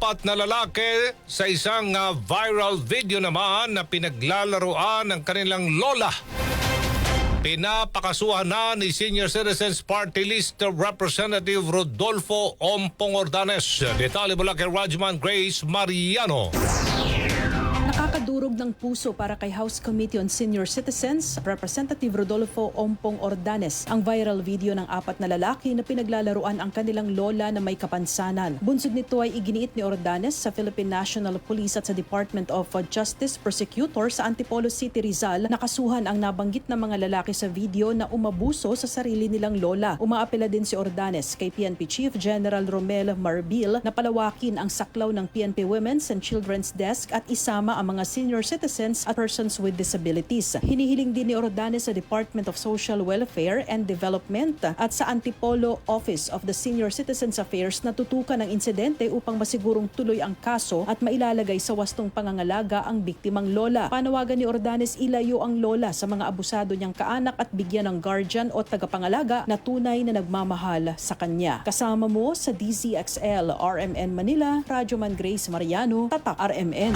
apat na lalaki sa isang ah, viral video naman na pinaglalaroan ng kanilang lola. Pinapakasuhan na ni Senior Citizens Party List Representative Rodolfo Ompong Ordanes. Detalye mula kay Rajman Grace Mariano. Nakakadurog ng puso para kay House Committee on Senior Citizens, Representative Rodolfo Ompong Ordanes, ang viral video ng apat na lalaki na pinaglalaruan ang kanilang lola na may kapansanan. Bunsod nito ay iginiit ni Ordanes sa Philippine National Police at sa Department of Justice Prosecutor sa Antipolo City, Rizal, nakasuhan ang nabanggit na mga lalaki sa video na umabuso sa sarili nilang lola. Umaapela din si Ordanes kay PNP Chief General Romel Marbil na palawakin ang saklaw ng PNP Women's and Children's Desk at isama ang mga senior citizens at persons with disabilities. Hinihiling din ni Ordanes sa Department of Social Welfare and Development at sa Antipolo Office of the Senior Citizens Affairs na tutukan ang insidente upang masigurong tuloy ang kaso at mailalagay sa wastong pangangalaga ang biktimang lola. Panawagan ni Ordanes ilayo ang lola sa mga abusado niyang kaanak at bigyan ng guardian o tagapangalaga na tunay na nagmamahal sa kanya. Kasama mo sa DZXL RMN Manila, Radyo Man Grace Mariano, Tatak RMN.